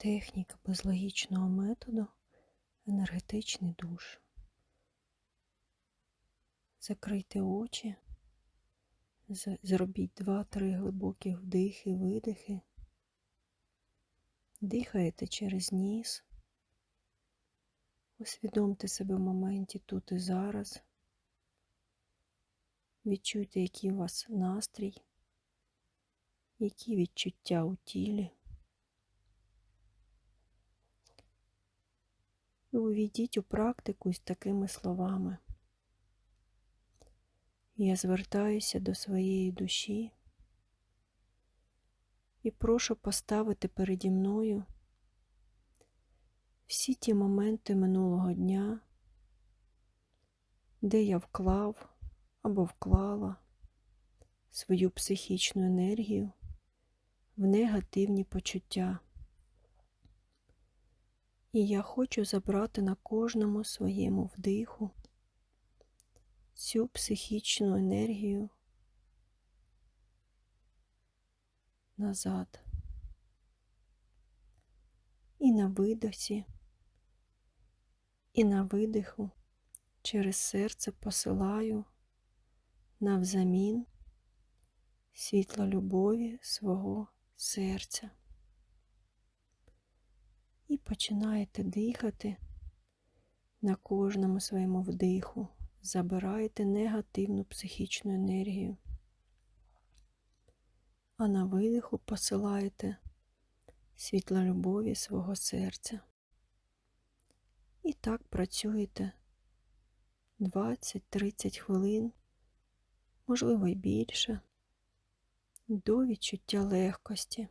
Техніка безлогічного методу енергетичний душ. Закрийте очі, зробіть 2-3 глибокі вдихи, видихи. Дихаєте через ніс. Усвідомте себе в моменті тут і зараз. Відчуйте, який у вас настрій, які відчуття у тілі. І увійдіть у практику з такими словами. Я звертаюся до своєї душі і прошу поставити переді мною всі ті моменти минулого дня, де я вклав або вклала свою психічну енергію в негативні почуття. І я хочу забрати на кожному своєму вдиху цю психічну енергію назад. І на видосі, і на видиху через серце посилаю навзамін світла любові свого серця. І починаєте дихати на кожному своєму вдиху, забираєте негативну психічну енергію, а на видиху посилаєте світла любові свого серця. І так працюєте 20-30 хвилин, можливо й більше, до відчуття легкості.